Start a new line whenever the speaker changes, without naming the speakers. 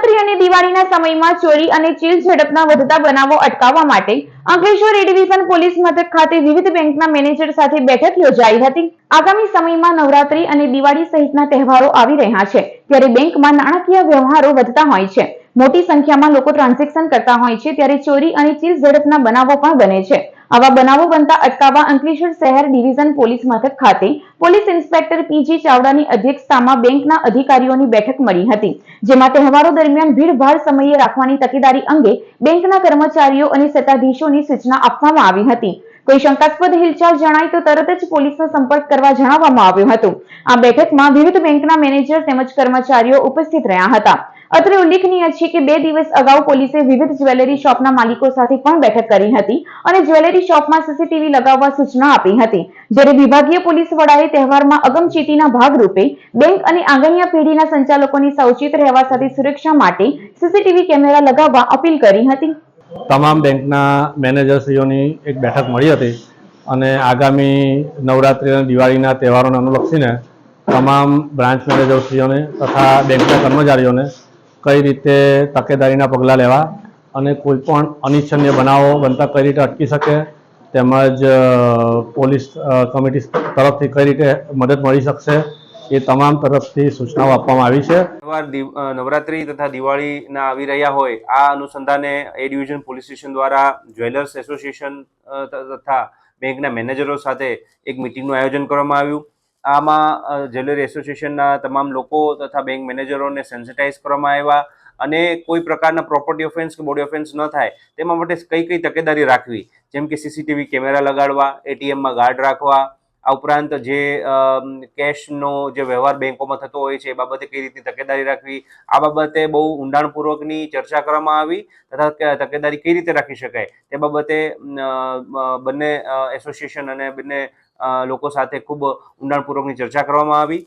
નવરાત્રી અને દિવાળીના સમયમાં ચોરી અને ચીલ ઝડપના વધતા બનાવો અટકાવવા માટે અંકલેશ્વર એ ડિવિઝન પોલીસ મથક ખાતે વિવિધ બેંકના મેનેજર સાથે બેઠક યોજાઈ હતી. આગામી સમયમાં નવરાત્રી અને દિવાળી સહિતના તહેવારો આવી રહ્યા છે, ત્યારે બેંકમાં નાણાકીય વ્યવહારો વધતા હોય છે. મોટી સંખ્યામાં લોકો ટ્રાન્ઝેક્શન કરતા હોય છે, ત્યારે ચોરી અને ચીલ ઝડપના બનાવો પણ બને છે. આવા બનાવો બનતા અટકાવવા અંકલેશ્વર શહેર ડિવિઝન પોલીસ મથક ખાતે પોલીસ ઇન્સ્પેક્ટર પીજી ચાવડાની અધ્યક્ષતામાં બેંકના અધિકારીઓની બેઠક મળી હતી, જેમાં તહેવારો દરમિયાન ભીડભાડ સમયે રાખવાની તકેદારી અંગે બેંકના કર્મચારીઓ અને સત્તાધીશોની સૂચના આપવામાં આવી હતી. કોઈ શંકાસ્પદ હિલચાલ જણાય તો તરત જ પોલીસનો સંપર્ક કરવા જણાવવામાં આવ્યું હતું. આ બેઠકમાં વિવિધ બેંકના મેનેજર તેમજ કર્મચારીઓ ઉપસ્થિત રહ્યા હતા. અત્રે ઉલ્લેખનીય છે કે બે દિવસ અગાઉ પોલીસે વિવિધ જ્વેલરી શોપના માલિકો સાથે પણ બેઠક કરી હતી અને જ્વેલરી શોપમાં સીસીટીવી લગાવવા સૂચના આપી હતી. જ્યારે વિભાગીય પોલીસ વડાએ તહેવારમાં અગમચેતીના ભાગરૂપે બેંક અને આંગણિયા પેઢીના સંચાલકોની સાવચેત રહેવા સાથે સુરક્ષા માટે સીસીટીવી કેમેરા લગાવવા અપીલ કરી હતી.
તમામ બેંકના મેનેજરશ્રીઓની એક બેઠક મળી હતી અને આગામી નવરાત્રી અને દિવાળીના તહેવારોને અનુલક્ષીને તમામ બ્રાન્ચ મેનેજરશ્રીઓને તથા બેંકના કર્મચારીઓને કઈ રીતે તકેદારીના પગલાં લેવા અને કોઈ પણ અનિચ્છનીય બનાવો બનતા કઈ રીતે અટકી શકે, તેમજ પોલીસ કમિટી તરફથી કઈ રીતે મદદ મળી શકશે, એ તમામ તરફથી સૂચનાઓ આપવામાં આવી છે.
નવરાત્રી તથા દિવાળીના આવી રહ્યા હોય, આ અનુસંધાને એ ડિવિઝન પોલીસ સ્ટેશન દ્વારા જ્વેલર્સ એસોસિએશન તથા બેંકના મેનેજરો સાથે એક મિટિંગનું આયોજન કરવામાં આવ્યું. આમાં જ્વેલરી એસોસિએશનના તમામ લોકો તથા બેંક મેનેજરોને સેન્સિટાઇઝ કરવામાં આવ્યા અને કોઈ પ્રકારના પ્રોપર્ટી ઓફેન્સ કે બોડી ઓફેન્સ ન થાય તેમાં માટે કઈ કઈ તકેદારી રાખવી? જેમ કે સીસીટીવી કેમેરા લગાડવા, એટીએમમાં ગાર્ડ રાખવા આ ઉપરાંત જે કેશનો જે વ્યવહાર બેંકોમાં થતો હોય છે, એ બાબતે કઈ રીતની તકેદારી રાખવી, આ બાબતે બહુ ઊંડાણપૂર્વકની ચર્ચા કરવામાં આવી તથા તકેદારી કઈ રીતે રાખી શકાય, તે બાબતે બંને એસોસિએશન અને બંને લોકો સાથે ખૂબ ઊંડાણપૂર્વકની ચર્ચા કરવામાં આવી.